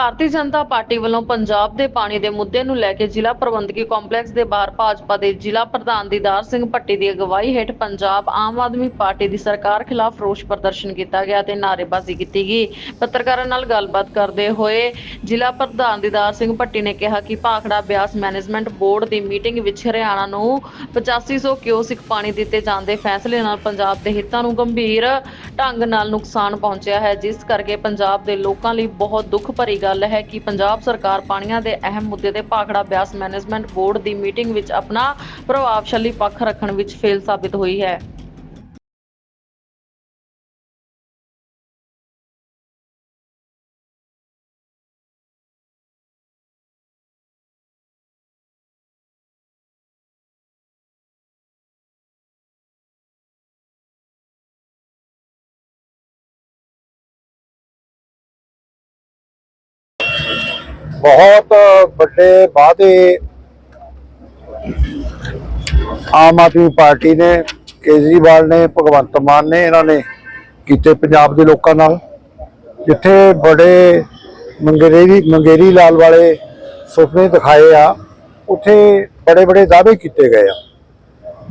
Bharatiya Janata party ਵੱਲੋਂ ਪੰਜਾਬ ਦੇ ਪਾਣੀ ਦੇ ਮੁੱਦੇ ਨੂੰ ਲੈ ਕੇ ਜ਼ਿਲ੍ਹਾ ਪ੍ਰਬੰਧਕੀ ਕੰਪਲੈਕਸ ਦੇ ਬਾਹਰ ਭਾਜਪਾ ਦੇ ਜ਼ਿਲ੍ਹਾ ਪ੍ਰਧਾਨ ਦੀਦਾਰ ਸਿੰਘ ਭੱਟੀ ਦੀ ਅਗਵਾਈ ਹੇਠ ਪੰਜਾਬ ਆਮ ਆਦਮੀ ਪਾਰਟੀ ਦੀ ਸਰਕਾਰ ਖਿਲਾਫ ਰੋਸ ਪ੍ਰਦਰਸ਼ਨ ਕੀਤਾ ਗਿਆ ਤੇ ਨਾਅਰੇਬਾਜ਼ੀ ਕੀਤੀ ਗਈ। ਪੱਤਰਕਾਰਾਂ ਨਾਲ ਗੱਲਬਾਤ ਕਰਦੇ ਹੋਏ ਜ਼ਿਲ੍ਹਾ ਪ੍ਰਧਾਨ ਦੀਦਾਰ ਸਿੰਘ ਭੱਟੀ ਨੇ ਕਿਹਾ ਕਿ ਭਾਖੜਾ ਬਿਆਸ ਮੈਨੇਜਮੈਂਟ ਬੋਰਡ ਦੀ ਮੀਟਿੰਗ ਵਿੱਚ ਹਰਿਆਣਾ ਨੂੰ 8500 ਕਿਊਸਿਕ ਪਾਣੀ ਦਿੱਤੇ ਜਾਣ ਦੇ ਫੈਸਲੇ ਨਾਲ ਪੰਜਾਬ ਦੇ ਹਿੱਤਾਂ ਨੂੰ ਗੰਭੀਰ ਢੰਗ ਨਾਲ ਨੁਕਸਾਨ ਪਹੁੰਚਿਆ ਹੈ, ਜਿਸ ਕਰਕੇ ਪੰਜਾਬ ਦੇ ਲੋਕਾਂ ਲਈ ਬਹੁਤ ਦੁੱਖ ਭਰੀ ਗੱਲ ਹੈ ਕਿ ਪੰਜਾਬ ਸਰਕਾਰ ਪਾਣੀਆਂ ਦੇ ਅਹਿਮ ਮੁੱਦੇ ਤੇ ਭਾਖੜਾ ਬਿਆਸ ਮੈਨੇਜਮੈਂਟ ਬੋਰਡ ਦੀ ਮੀਟਿੰਗ ਵਿੱਚ ਆਪਣਾ ਪ੍ਰਭਾਵਸ਼ਾਲੀ ਪੱਖ ਰੱਖਣ ਵਿੱਚ ਫੇਲ ਸਾਬਿਤ ਹੋਈ ਹੈ। ਬਹੁਤ ਵੱਡੇ ਵਾਅਦੇ ਆਮ ਆਦਮੀ ਪਾਰਟੀ ਨੇ, ਕੇਜਰੀਵਾਲ ਨੇ, ਭਗਵੰਤ ਮਾਨ ਨੇ, ਇਹਨਾਂ ਨੇ ਕੀਤੇ ਪੰਜਾਬ ਦੇ ਲੋਕਾਂ ਨਾਲ। ਜਿੱਥੇ ਬੜੇ ਮੰਗੇਰੀ ਮੰਗੇਰੀ ਲਾਲ ਵਾਲੇ ਸੁਪਨੇ ਦਿਖਾਏ ਆ, ਉੱਥੇ ਬੜੇ ਬੜੇ ਦਾਅਵੇ ਕੀਤੇ ਗਏ ਆ।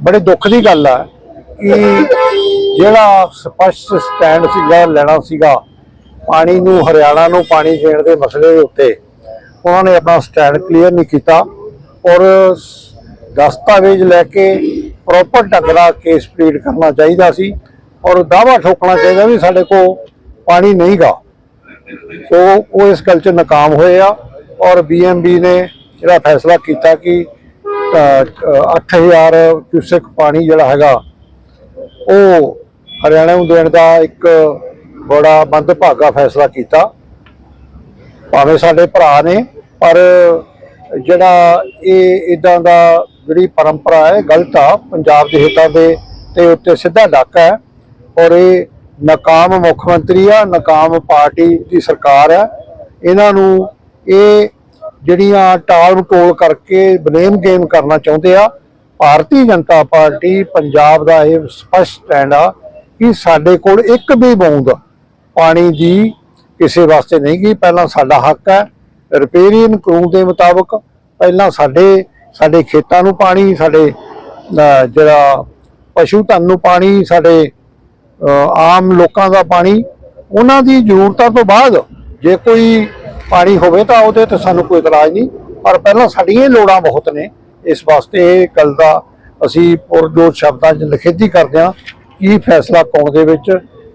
ਬੜੇ ਦੁੱਖ ਦੀ ਗੱਲ ਆ ਕਿ ਜਿਹੜਾ ਸਪਸ਼ਟ ਸਟੈਂਡ ਸੀਗਾ, ਲੈਣਾ ਸੀਗਾ, ਪਾਣੀ ਨੂੰ, ਹਰਿਆਣਾ ਨੂੰ ਪਾਣੀ ਦੇਣ ਦੇ ਮਸਲੇ ਦੇ ਉੱਤੇ ਉਹਨਾਂ ਨੇ ਆਪਣਾ ਸਟੈਂਡ ਕਲੀਅਰ ਨਹੀਂ ਕੀਤਾ ਔਰ ਦਸਤਾਵੇਜ਼ ਲੈ ਕੇ ਪ੍ਰੋਪਰ ਢੰਗ ਨਾਲ ਕੇਸ ਪਲੀਡ ਕਰਨਾ ਚਾਹੀਦਾ ਸੀ ਔਰ ਦਾਵਾ ਠੋਕਣਾ ਚਾਹੀਦਾ ਵੀ ਸਾਡੇ ਕੋਲ ਪਾਣੀ ਨਹੀਂਗਾ। ਸੋ ਉਹ ਇਸ ਗੱਲ 'ਚ ਨਾਕਾਮ ਹੋਏ ਆ ਔਰ ਬੀਐਮਬੀ ਨੇ ਜਿਹੜਾ ਫੈਸਲਾ ਕੀਤਾ ਕਿ ਅ, ਅ, 8000 ਕਿਊਸੈਕ ਪਾਣੀ ਜਿਹੜਾ ਹੈਗਾ ਉਹ ਹਰਿਆਣਾ ਨੂੰ ਦੇਣ ਦਾ ਇੱਕ ਬੜਾ ਮੰਦਭਾਗਾ ਫੈਸਲਾ ਕੀਤਾ। ਭਾਵੇਂ ਸਾਡੇ ਭਰਾ ਨੇ, ਪਰ ਜਿਹੜਾ ਇਹ ਇਦਾਂ ਦਾ ਜਿਹੜੀ ਪਰੰਪਰਾ ਹੈ, ਗਲਤ ਆ, ਪੰਜਾਬ ਦੇ ਹਿੱਤਾਂ ਦੇ ਤੇ ਉੱਤੇ ਸਿੱਧਾ ਡਾਕਾ ਹੈ ਔਰ ਇਹ ਨਾਕਾਮ ਮੁੱਖ ਮੰਤਰੀ ਆ, ਨਾਕਾਮ ਪਾਰਟੀ ਦੀ ਸਰਕਾਰ ਹੈ। ਇਹਨਾਂ ਨੂੰ ਇਹ ਜਿਹੜੀਆਂ ਟਾਲ ਮਟੋਲ ਕਰਕੇ ਬਲੇਮ ਗੇਮ ਕਰਨਾ ਚਾਹੁੰਦੇ ਆ, ਭਾਰਤੀ ਜਨਤਾ ਪਾਰਟੀ ਪੰਜਾਬ ਦਾ ਇਹ ਸਪਸ਼ਟ ਸਟੈਂਡ ਆ ਕਿ ਸਾਡੇ ਕੋਲ ਇੱਕ ਵੀ ਬੂੰਦ ਪਾਣੀ ਦੀ ਕਿਸੇ ਵਾਸਤੇ ਨਹੀਂ ਗਈ, ਪਹਿਲਾਂ ਸਾਡਾ ਹੱਕ ਹੈ। ਰਿਪੇਰੀਅਨ ਕਾਨੂੰਨ ਦੇ ਮੁਤਾਬਕ ਪਹਿਲਾਂ ਸਾਡੇ ਸਾਡੇ ਖੇਤਾਂ ਨੂੰ ਪਾਣੀ, ਸਾਡੇ ਜਿਹੜਾ ਪਸ਼ੂ ਧਨ ਨੂੰ ਪਾਣੀ, ਸਾਡੇ ਆਮ ਲੋਕਾਂ ਦਾ ਪਾਣੀ, ਉਹਨਾਂ ਦੀ ਜ਼ਰੂਰਤਾਂ ਤੋਂ ਬਾਅਦ ਜੇ ਕੋਈ ਪਾਣੀ ਹੋਵੇ ਤਾਂ ਉਹਦੇ ਤੇ ਸਾਨੂੰ ਕੋਈ ਇਤਰਾਜ਼ ਨਹੀਂ। ਪਰ ਪਹਿਲਾਂ ਸਾਡੀਆਂ ਲੋੜਾਂ ਬਹੁਤ ਨੇ। ਇਸ ਵਾਸਤੇ ਇਹ ਗੱਲ ਦਾ ਅਸੀਂ ਪੁਰਜੋਰ ਸ਼ਬਦਾਂ 'ਚ ਨਿਖੇਧੀ ਕਰਦੇ ਹਾਂ ਕੀ ਫੈਸਲਾ ਕੌਣ ਦੇ ਵਿੱਚ,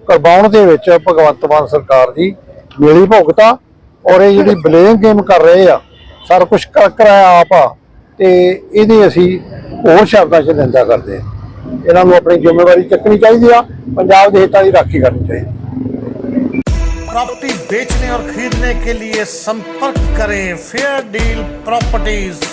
ਕਰਵਾਉਣ ਦੇ ਵਿੱਚ ਭਗਵੰਤ ਮਾਨ ਸਰਕਾਰ ਦੀ ਮੇਲੀ ਭੁਗਤਾ ਔਰ ਇਹ ਜਿਹੜੀ ਬਲੇਮ ਗੇਮ ਕਰ ਰਹੇ ਆ ਸਾਰਾ ਕੁਝ ਕਰ ਕਰਾਇਆ ਆਪ ਆ ਤੇ ਇਹਦੀ ਅਸੀਂ ਹੋਰ ਸ਼ਬਦਾਂ 'ਚ ਨਿੰਦਾ ਕਰਦੇ ਹਾਂ ਇਹਨਾਂ ਨੂੰ ਆਪਣੀ ਜ਼ਿੰਮੇਵਾਰੀ ਚੱਕਣੀ ਚਾਹੀਦੀ ਆ ਪੰਜਾਬ ਦੇ ਹਿੱਤਾਂ ਦੀ ਰਾਖੀ ਕਰਨੀ ਚਾਹੀਦੀ प्रॉपर्टी बेचने और खरीदने के लिए संपर्क करें फेयर डील प्रॉपर्टीज